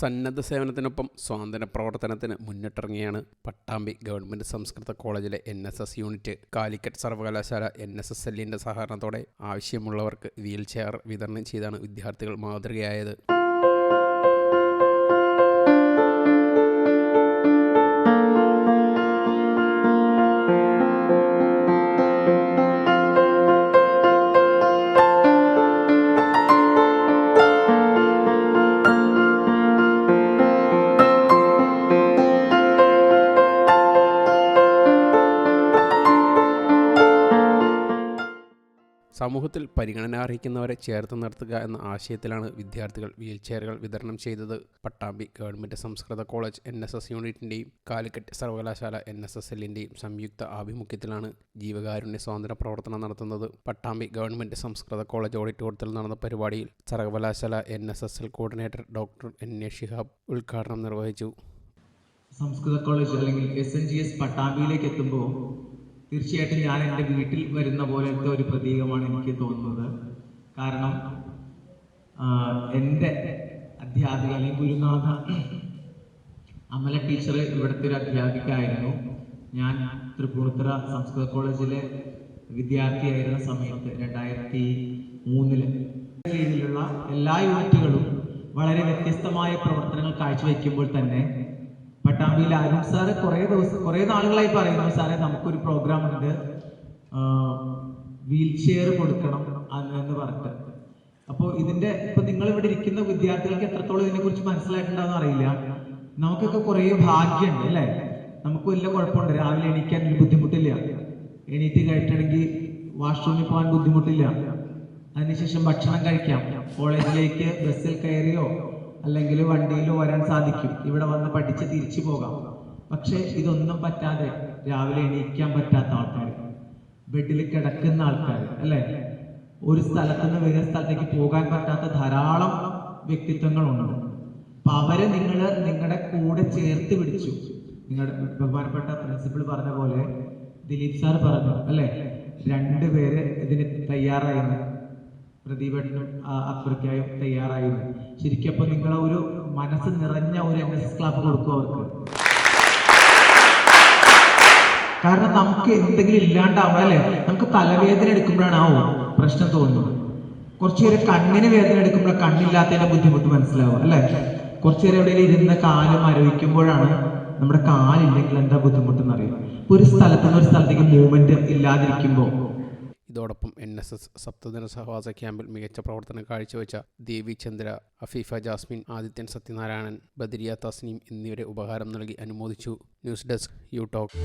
സന്നദ്ധ സേവനത്തിനൊപ്പം സ്വാതന്ത്ര്യ പ്രവർത്തനത്തിന് മുന്നിട്ടിറങ്ങിയാണ് പട്ടാമ്പി ഗവൺമെന്റ് സംസ്കൃത കോളേജിലെ N S S unit Calicut സർവകലാശാല എൻ എസ് എസ് എല്ലിന്റെ സഹകരണത്തോടെ ആവശ്യമുള്ളവർക്ക് വീൽ ചെയർ വിതരണം ചെയ്താണ് വിദ്യാർത്ഥികൾ മാതൃകയായത്. സമൂഹത്തിൽ പരിഗണന അർഹിക്കുന്നവരെ ചേർത്ത് നിർത്തുക എന്ന ആശയത്തിലാണ് വിദ്യാർത്ഥികൾ വീൽ ചെയറുകൾ വിതരണം ചെയ്തത്. പട്ടാമ്പി ഗവൺമെന്റ് സംസ്കൃത കോളേജ് എൻ എസ് എസ് യൂണിറ്റിന്റെയും കാലിക്കറ്റ് സർവകലാശാല എൻ എസ് എസ് എല്ലിന്റെയും സംയുക്ത ആഭിമുഖ്യത്തിലാണ് ജീവകാരുണ്യ സ്വാതന്ത്ര്യ പ്രവർത്തനം നടത്തുന്നത്. പട്ടാമ്പി ഗവൺമെന്റ് സംസ്കൃത കോളേജ് ഓഡിറ്റോറിയത്തിൽ നടന്ന പരിപാടിയിൽ സർവകലാശാല N S S L coordinator doctor N A Shihab ഉദ്ഘാടനം നിർവഹിച്ചു. സംസ്കൃത കോളേജ് അല്ലെങ്കിൽ എസ് എൻ ജി എസ് പട്ടാമ്പിയിലേക്ക് എത്തുമ്പോൾ തീർച്ചയായിട്ടും ഞാൻ എന്റെ വീട്ടിൽ വരുന്ന പോലത്തെ ഒരു പ്രതീകമാണ് എനിക്ക് തോന്നുന്നത്. കാരണം എന്റെ അധ്യാപിക അല്ലെങ്കിൽ ഗുരുനാഥ അമല ടീച്ചർ ഇവിടുത്തെ ഒരു അധ്യാപികയായിരുന്നു. ഞാൻ തൃപ്പൂണിത്തുറ സംസ്കൃത കോളേജിലെ വിദ്യാർത്ഥിയായിരുന്ന സമയത്ത് രണ്ടായിരത്തി മൂന്നിൽ കീഴിലുള്ള എല്ലാ യൂണിറ്റുകളും വളരെ വ്യത്യസ്തമായ പ്രവർത്തനങ്ങൾ കാഴ്ചവെക്കുമ്പോൾ തന്നെ പട്ടാമ്പിയിൽ ആരും സാറ് കുറേ ദിവസം കുറേ നാളുകളായി പറയുന്നു സാറേ നമുക്കൊരു പ്രോഗ്രാം ഉണ്ട്. വീൽ ചെയർ കൊടുക്കണം എന്ന് പറഞ്ഞിട്ട്. അപ്പോൾ ഇതിന്റെ ഇപ്പൊ നിങ്ങൾ ഇവിടെ ഇരിക്കുന്ന വിദ്യാർത്ഥികൾക്ക് എത്രത്തോളം ഇതിനെക്കുറിച്ച് കുറിച്ച് അറിയില്ല. നമുക്കൊക്കെ കുറേ ഭാഗ്യമുണ്ട് അല്ലേ? നമുക്ക് വലിയ കുഴപ്പമുണ്ട്. രാവിലെ എണീക്കാൻ ഒരു ബുദ്ധിമുട്ടില്ല. എണീറ്റ് കഴിക്കണമെങ്കിൽ വാഷ്റൂമിൽ പോകാൻ ബുദ്ധിമുട്ടില്ല. അതിനുശേഷം ഭക്ഷണം കഴിക്കാം. കോളേജിലേക്ക് ബസ്സിൽ കയറിയോ അല്ലെങ്കിൽ വണ്ടിയിൽ വരാൻ സാധിക്കും. ഇവിടെ വന്ന് പഠിച്ച് തിരിച്ചു പോകാം. പക്ഷെ ഇതൊന്നും പറ്റാതെ രാവിലെ എണീക്കാൻ പറ്റാത്ത ആൾക്കാർ ബെഡിൽ കിടക്കുന്ന ആൾക്കാർ അല്ലേ? ഒരു സ്ഥലത്ത് നിന്ന് വേറെ സ്ഥലത്തേക്ക് പോകാൻ പറ്റാത്ത ധാരാളം വ്യക്തിത്വങ്ങളുണ്ട്. അപ്പൊ അവരെ നിങ്ങൾ നിങ്ങളുടെ കൂടെ ചേർത്ത് പിടിച്ചു. നിങ്ങളുടെ ബഹുമാനപ്പെട്ട പ്രിൻസിപ്പിൾ പറഞ്ഞ പോലെ ദിലീപ് സാർ പറഞ്ഞു അല്ലേ? രണ്ടുപേര് ഇതിന് തയ്യാറായിരുന്നു പ്രദീപേട്ടനും അക്ബർക്കായും തയ്യാറായിരുന്നു. ശരിക്കും അപ്പൊ നിങ്ങളെ ഒരു മനസ്സ് നിറഞ്ഞ ഒരു എൻ എസ് എസ് ക്ലാപ്പ് കൊടുക്കും അവർക്ക്. കാരണം നമുക്ക് എന്തെങ്കിലും ഇല്ലാണ്ടാവണല്ലേ? നമുക്ക് തലവേദന എടുക്കുമ്പോഴാണ് ആ പ്രശ്നം തോന്നുന്നത്. കുറച്ചു നേരം കണ്ണിന് വേദന എടുക്കുമ്പോൾ കണ്ണില്ലാത്തതിന്റെ ബുദ്ധിമുട്ട് മനസ്സിലാവും അല്ലേ? കുറച്ചു നേരം എവിടെയെങ്കിലും ഇരുന്ന് കാൽ മരവിക്കുമ്പോഴാണ് നമ്മുടെ കാലില്ലെങ്കിൽ എന്താ ബുദ്ധിമുട്ടെന്ന് അറിയാം ഒരു സ്ഥലത്തുനിന്ന് ഒരു സ്ഥലത്തേക്ക് മൂവ്മെന്റ് ഇല്ലാതിരിക്കുമ്പോൾ ഇതോടൊപ്പം എൻ എസ് എസ് സപ്തദിന സഹവാസ ക്യാമ്പിൽ മികച്ച പ്രവർത്തനം കാഴ്ചവെച്ച ദേവി ചന്ദ്ര അഫീഫ ജാസ്മിൻ ആദിത്യൻ സത്യനാരായണൻ ബദരിയ തസ്നീം എന്നിവരെ ഉപഹാരം നൽകി അനുമോദിച്ചു. News desk U talk.